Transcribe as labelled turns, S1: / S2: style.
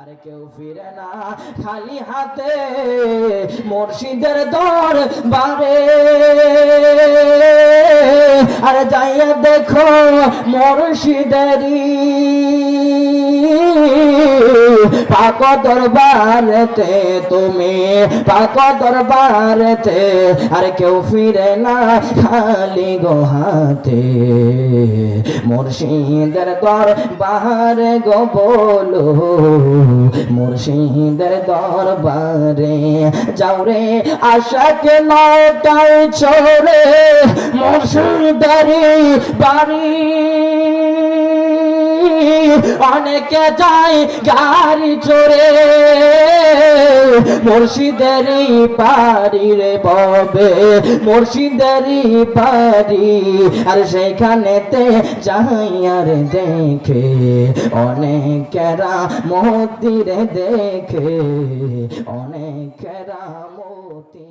S1: আর কেউ ফিরে না খালি হাতে মুর্শিদের দর বারে আরে যাইয়া দেখো মুর্শিদেরই পাক দরবারেতে তুমি, পাক দরবারেতে আর কেউ ফিরে না খালি গোহাতে মুর্শিদের দর বাহারে গো বলো, মুর্শিদের দরবারে যাও রে আশাকে নৌকায় চড়ে মুর্শিদারি বাড়ি। অনেকে যায় গাড়ি চড়ে। মুর্শিদেরই বাড়ি রে ববে বাড়ি। আর সেখানেতে যাই আর দেখে, অনেকেরা মতিরে দেখে, অনেকেরা মতি।